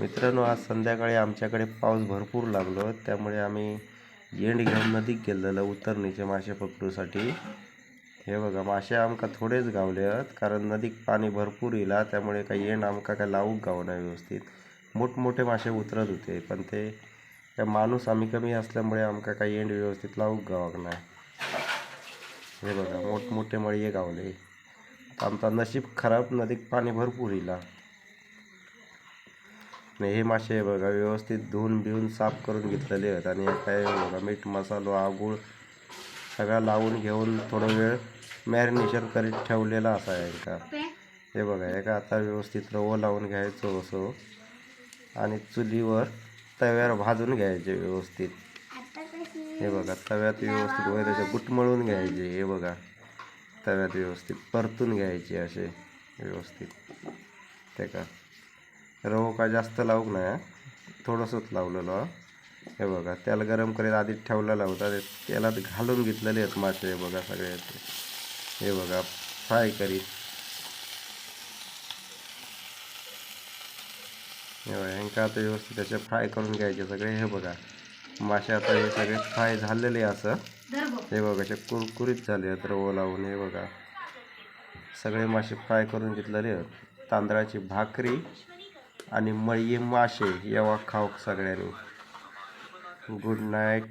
मित्रांनो आज संध्याकाळी आमच्याकडे पाऊस भरपूर लागलो. त्यामुळे आम्ही येंड घेऊन नदीक गेलेलो उतरणीचे मासे पकडूसाठी. हे बघा मासे आमका थोडेच गावले आहेत कारण नदीक पाणी भरपूर येला त्यामुळे काही येंड आमका काय लावूक गावना व्यवस्थित. मोठमोठे मासे उतरत होते पण ते त्या माणूस आम्ही कमी असल्यामुळे आमका काही येंड व्यवस्थित लावूक गावाक नाही. हे बघा मोठमोठे मळये गावले. आमचा नशीब खराब नदीक पाणी भरपूर येला आणि हे मासे हे बघा व्यवस्थित धुवून बिवून साफ करून घेतलेले आहेत. आणि हे काय बघा मीठ मसालो आगूळ सगळा लावून घेऊन थोडा वेळ मॅरिनेशन करीत ठेवलेला असा आहे का? हे बघा हे का आता व्यवस्थित रवं लावून घ्यायचं असं. आणि चुलीवर तव्यावर भाजून घ्यायचे व्यवस्थित. हे बघा तव्यात व्यवस्थित त्याचे गुटमळून घ्यायचे हे बघा. तव्यात व्यवस्थित परतून घ्यायचे असे व्यवस्थित. ते का? रवो का जास्त लावूक नाही थोडंसंच लावलेलं. हे बघा त्याला गरम करीत आधीच ठेवलेला होता. ते तेलात घालून घेतलेले आहेत मासे हे बघा सगळे. हे बघा फ्राय करीत हे बघा ह्यांका आता व्यवस्थित त्याचे फ्राय करून घ्यायचे सगळे. हे बघा मासे आता हे सगळे फ्राय झालेले असं. हे बघा असे कुरकुरीत झाले आहेत रवो लावून. हे बघा सगळे मासे फ्राय करून घेतलेले आहेत. तांदळाची भाकरी आणि मळी मासे येवा खाऊ सगळ्यांनी. Good night